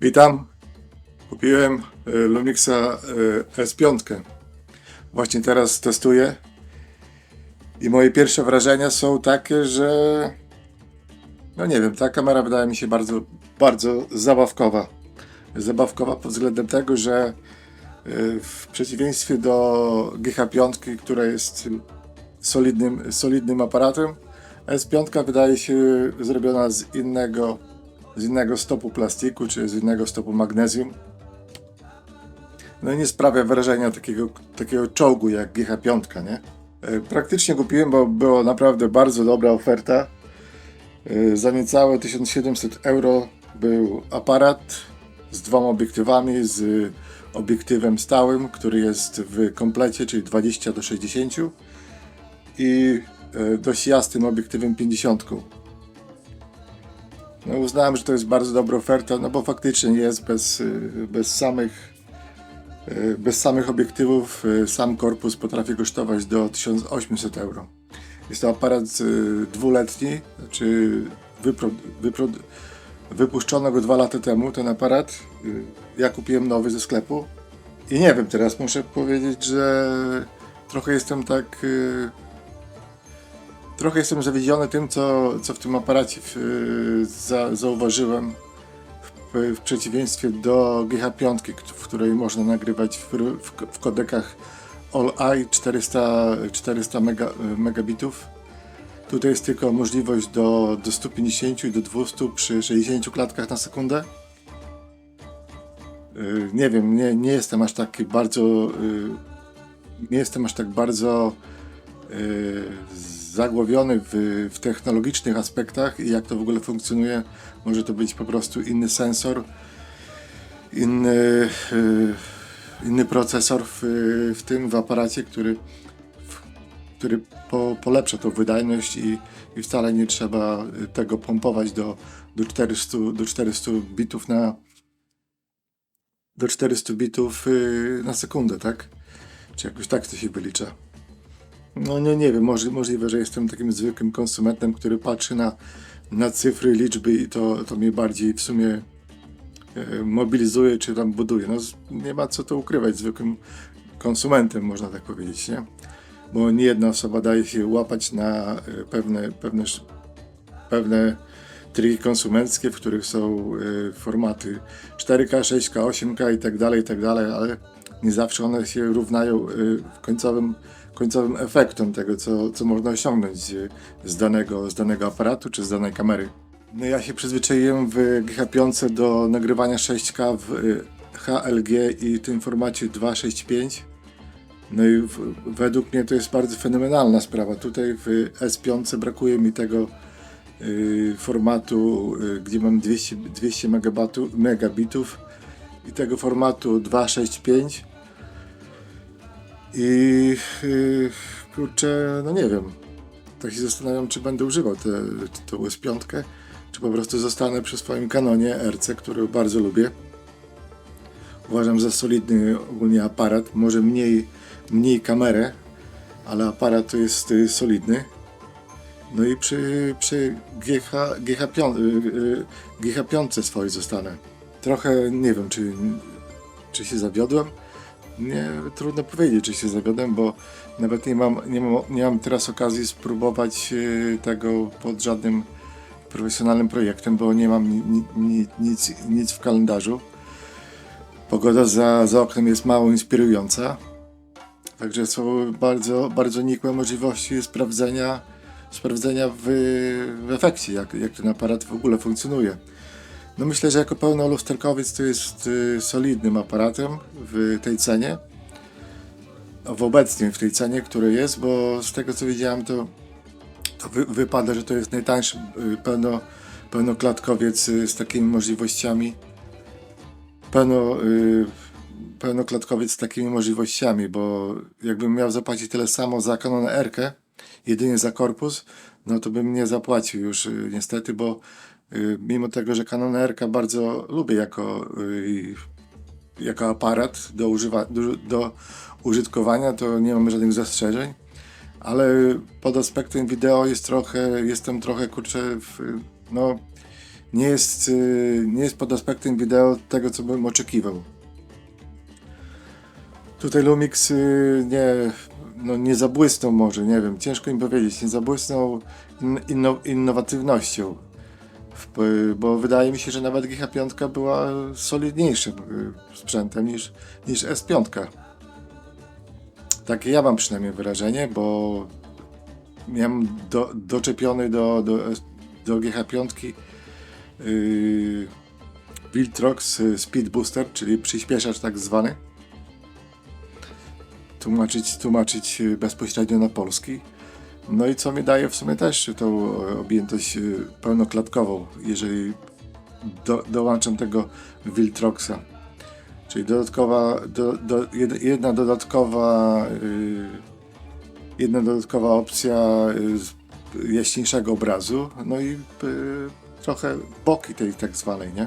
Witam. Kupiłem e, Lumixa e, S5. Właśnie teraz testuję. I moje pierwsze wrażenia są takie, że no nie wiem, ta kamera wydaje mi się bardzo, bardzo zabawkowa. Zabawkowa pod względem tego, że e, w przeciwieństwie do GH5, która jest solidnym, solidnym aparatem, S5 wydaje się zrobiona z innego, z innego stopu plastiku, czy z innego stopu magnezjum. No i nie sprawia wrażenia takiego, takiego czołgu jak GH5, nie? E, Praktycznie kupiłem, bo była naprawdę bardzo dobra oferta. E, Za niecałe 1700 euro był aparat z dwoma obiektywami, z obiektywem stałym, który jest w komplecie, czyli 20 do 60 i e, dość jasnym obiektywem 50. No uznałem, że to jest bardzo dobra oferta, no bo faktycznie jest bez, y, bez samych y, bez samych obiektywów y, sam korpus potrafi kosztować do 1800 euro. Jest to aparat dwuletni, znaczy wypro, wypro, wypuszczono go dwa lata temu, ten aparat. Ja kupiłem nowy ze sklepu i nie wiem, teraz muszę powiedzieć, że trochę jestem tak Trochę jestem zawiedziony tym, co, co w tym aparacie w, za, zauważyłem w, przeciwieństwie do GH5, k- w której można nagrywać w, w, w kodekach All-I 400, 400 mega, megabitów. Tutaj jest tylko możliwość do, do 150 i do 200 przy 60 klatkach na sekundę. Y, Nie wiem, nie, nie jestem aż tak bardzo. y, Nie jestem aż tak bardzo y, zagłowiony w, w technologicznych aspektach i jak to w ogóle funkcjonuje. Może to być po prostu inny sensor, inny, y, inny procesor w, w tym w aparacie, który, w, który po, polepsza tą wydajność i, i wcale nie trzeba tego pompować do, do, 400, do 400 bitów na do 400 bitów y, na sekundę, tak? Czy jakoś tak to się wylicza. No nie, nie wiem, może, możliwe, że jestem takim zwykłym konsumentem, który patrzy na, na cyfry, liczby i to, to mnie bardziej w sumie e, mobilizuje, czy tam buduje. No nie ma co to ukrywać, zwykłym konsumentem, można tak powiedzieć, nie? Bo nie jedna osoba daje się łapać na e, pewne, pewne, pewne triki konsumenckie, w których są e, formaty 4K, 6K, 8K i tak dalej, i tak dalej, ale nie zawsze one się równają y, w końcowym, końcowym efektom tego, co, co można osiągnąć y, z danego, z danego aparatu czy z danej kamery. No ja się przyzwyczaiłem w GH5 do nagrywania 6K w y, HLG i tym formacie 265. No i w, według mnie to jest bardzo fenomenalna sprawa. Tutaj w S5 brakuje mi tego y, formatu, y, gdzie mam 200, 200 megabatu, megabitów i tego formatu 265 i yy, kurczę, no nie wiem tak się zastanawiam, czy będę używał tę tę US5 czy po prostu zostanę przy swoim kanonie RC, który bardzo lubię uważam za solidny ogólnie aparat, może mniej, mniej kamerę ale aparat to jest y, solidny no i przy, przy GH, GH5, y, y, GH5 swojej zostanę. Trochę nie wiem, czy, czy się zawiodłem. Nie, trudno powiedzieć, czy się zawiodłem, bo nawet nie mam, nie mam, nie mam teraz okazji spróbować y, tego pod żadnym profesjonalnym projektem, bo nie mam ni, ni, ni, nic, nic w kalendarzu. Pogoda za, za oknem jest mało inspirująca. Także są bardzo, bardzo nikłe możliwości sprawdzenia, sprawdzenia w, w efekcie, jak, jak ten aparat w ogóle funkcjonuje. No myślę, że jako pełnolusterkowiec to jest y, solidnym aparatem w tej cenie. W obecnie w tej cenie, która jest, bo z tego co widziałem, to, to wy, wypada, że to jest najtańszy y, pełno, pełnoklatkowiec y, z takimi możliwościami. Pełno, pełnoklatkowiec z takimi możliwościami, bo jakbym miał zapłacić tyle samo za Canon R, jedynie za korpus, no to bym nie zapłacił już niestety, bo mimo tego, że Canon R bardzo lubię jako, y, jako aparat do, używa, do, do użytkowania, to nie mam żadnych zastrzeżeń, ale pod aspektem wideo jest trochę, jestem trochę kurczę w, no nie jest, y, nie jest pod aspektem wideo tego, co bym oczekiwał. Tutaj Lumix y, nie, no nie zabłysnął może, nie wiem, ciężko im powiedzieć, nie zabłysnął in, inno, innowatywnością. W- Bo wydaje mi się, że nawet GH5 była solidniejszym y, sprzętem niż, niż S5. Takie ja mam przynajmniej wrażenie, bo miałem do, doczepiony do, do, do GH5 yy, Viltrox y, Speed Booster, czyli przyspieszacz tak zwany. Tłumaczyć, tłumaczyć y, bezpośrednio na polski. No i co mi daje w sumie też tą e, objętość y, pełnoklatkową, jeżeli do, dołączam tego Viltroxa. Czyli dodatkowa, do, do, jed- jedna dodatkowa yy, jedna dodatkowa opcja jaśniejszego obrazu, no i trochę boki tej tak zwanej, nie?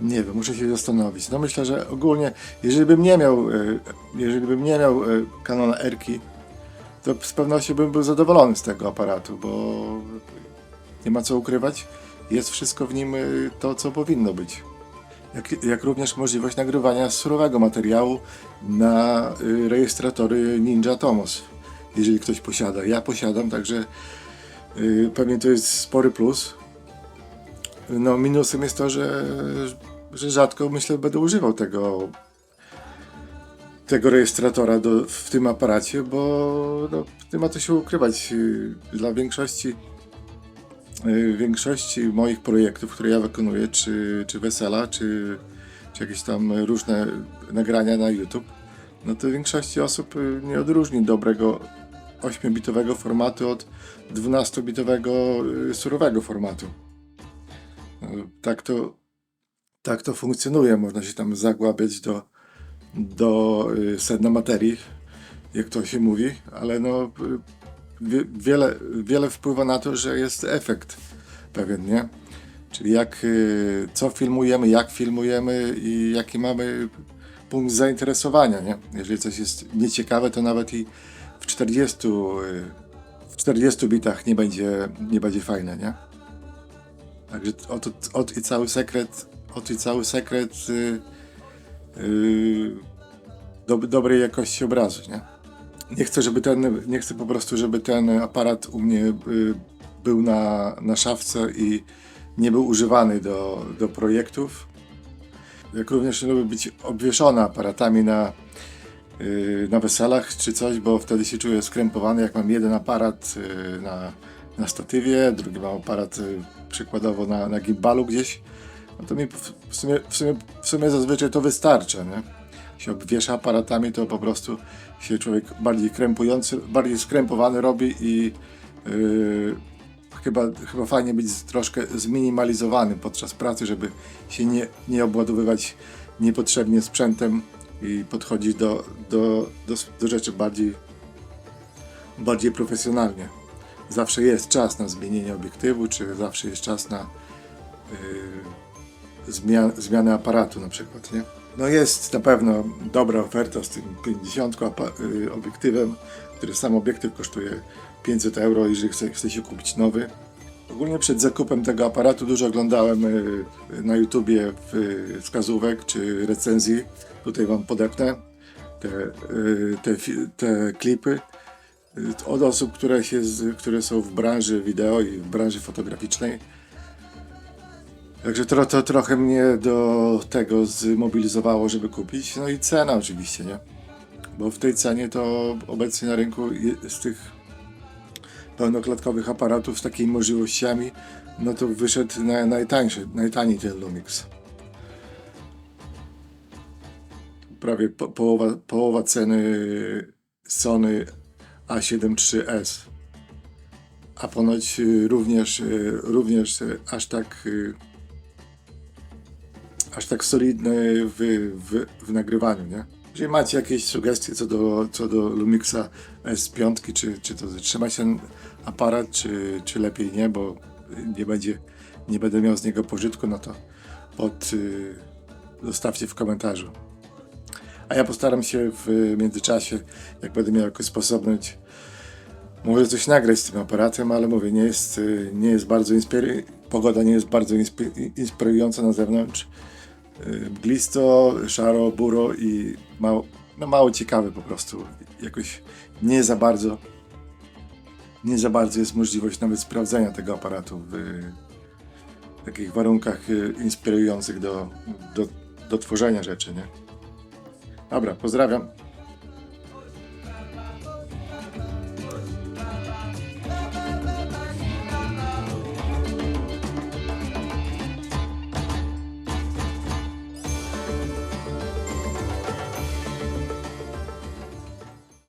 Nie wiem, muszę się zastanowić. No myślę, że ogólnie, jeżeli bym nie miał, y, jeżeli bym nie miał y, Canona Erki, to z pewnością bym był zadowolony z tego aparatu, bo nie ma co ukrywać. Jest wszystko w nim y, to, co powinno być jak, jak również możliwość nagrywania surowego materiału na rejestratory Ninja Tomos, jeżeli ktoś posiada. Ja posiadam, także pewnie to jest spory plus. No minusem jest to, że, że rzadko myślę będę używał tego tego rejestratora do, w tym aparacie, bo no, nie ma to się ukrywać. Dla większości y, większości moich projektów, które ja wykonuję, czy, czy wesela, czy, czy jakieś tam różne nagrania na YouTube, no to większości osób y, nie odróżni dobrego 8-bitowego formatu od 12-bitowego y, surowego formatu. No, Tak to, tak to funkcjonuje. Można się tam zagłabiać do, do y, sedna materii, jak to się mówi, ale no y, wie, wiele, wiele wpływa na to, że jest efekt pewien, nie? Czyli jak, y, co filmujemy, jak filmujemy i jaki mamy punkt zainteresowania, nie? Jeżeli coś jest nieciekawe, to nawet i w 40, y, w 40 bitach nie będzie, nie będzie fajne, nie? Także oto, ot i cały sekret, ot i cały sekret y, y, dob dobrej jakości obrazu, nie? Nie chcę, żeby ten, nie chcę po prostu, żeby ten aparat u mnie y, był na, na szafce i nie był używany do, do projektów. Jak również nie lubię być obwieszony aparatami na, y, na weselach czy coś, bo wtedy się czuję skrępowany, jak mam jeden aparat y, na, na statywie, drugi mam aparat y, przykładowo na, na gimbalu gdzieś, no to mi w sumie, w sumie, w sumie zazwyczaj to wystarcza, nie? się obwiesza aparatami, to po prostu się człowiek bardziej krępujący, bardziej skrępowany robi i yy, chyba, chyba fajnie być troszkę zminimalizowany podczas pracy, żeby się nie, nie obładowywać niepotrzebnie sprzętem i podchodzić do, do, do, do rzeczy bardziej, bardziej profesjonalnie. Zawsze jest czas na zmienienie obiektywu, czy zawsze jest czas na yy, zmian, zmianę aparatu na przykład, nie? No jest na pewno dobra oferta z tym 50 apa- y, obiektywem, który sam obiektyw kosztuje 500 euro, jeżeli chce, chce się kupić nowy. Ogólnie przed zakupem tego aparatu dużo oglądałem y, na YouTubie y, wskazówek czy recenzji. Tutaj Wam podepnę te, te, te klipy od osób, które, się które są w branży wideo i w branży fotograficznej. Także to, to trochę mnie do tego zmobilizowało, żeby kupić. No i cena oczywiście, nie? Bo w tej cenie to obecnie na rynku z tych pełnoklatkowych aparatów z takimi możliwościami, no to wyszedł na, najtańszy, najtaniej ten Lumix. Prawie po, połowa, połowa ceny Sony A7 III-S. A ponoć y, również, y, również y, aż tak aż tak solidny w, w, w nagrywaniu, nie? Jeżeli macie jakieś sugestie co do, co do Lumixa S5, czy, czy to trzymać ten aparat, czy, czy lepiej nie, bo nie będzie, nie będę miał z niego pożytku, no to pod, zostawcie w komentarzu. A ja postaram się w międzyczasie, jak będę miał jakoś sposobność, może coś nagrać z tym aparatem, ale mówię, nie jest, y, nie jest bardzo inspiry... pogoda nie jest bardzo inspi- inspirująca na zewnątrz. Y, Mglisto, szaro, buro i mało, no mało ciekawe po prostu. Jakoś nie za bardzo nie za bardzo jest możliwość nawet sprawdzenia tego aparatu w takich warunkach y, inspirujących do, do, do tworzenia rzeczy, nie? Dobra, pozdrawiam.